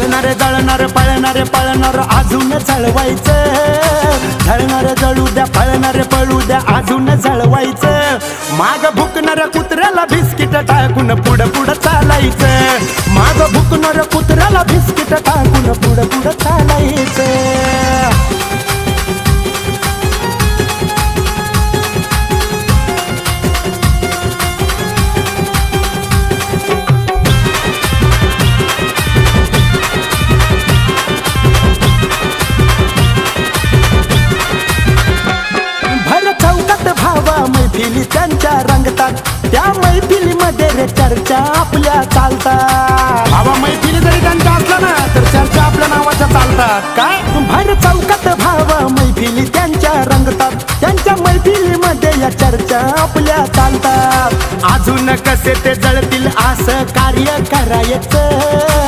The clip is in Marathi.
जळणार जळणार पळणार पळणार अजून जळवायचं. जळणार जळू द्या पळणार पळू द्या अजून जळवायचं. माग भुकणाऱ्या कुत्र्याला बिस्किट टाकून पुढं पुढं चालायचं. माग भुकणाऱ्या कुत्र्याला बिस्किट टाकून पुढं पुढं चालायचं. चौकात भावा मैफिली त्यांच्या रंगतात. त्या मैफिलीमध्ये रे चर्चा आपल्या चालतात. भावा मैफिली जरी त्यांच्या असल्या ना तर चर्चा आपल्या नावाच्या चालतात. काय? भर चौकात भावा मैफिली त्यांच्या रंगतात. त्यांच्या मैफिलीमध्ये या चर्चा आपल्या चालतात. अजून कसे ते जळतील असं कार्य करायचं?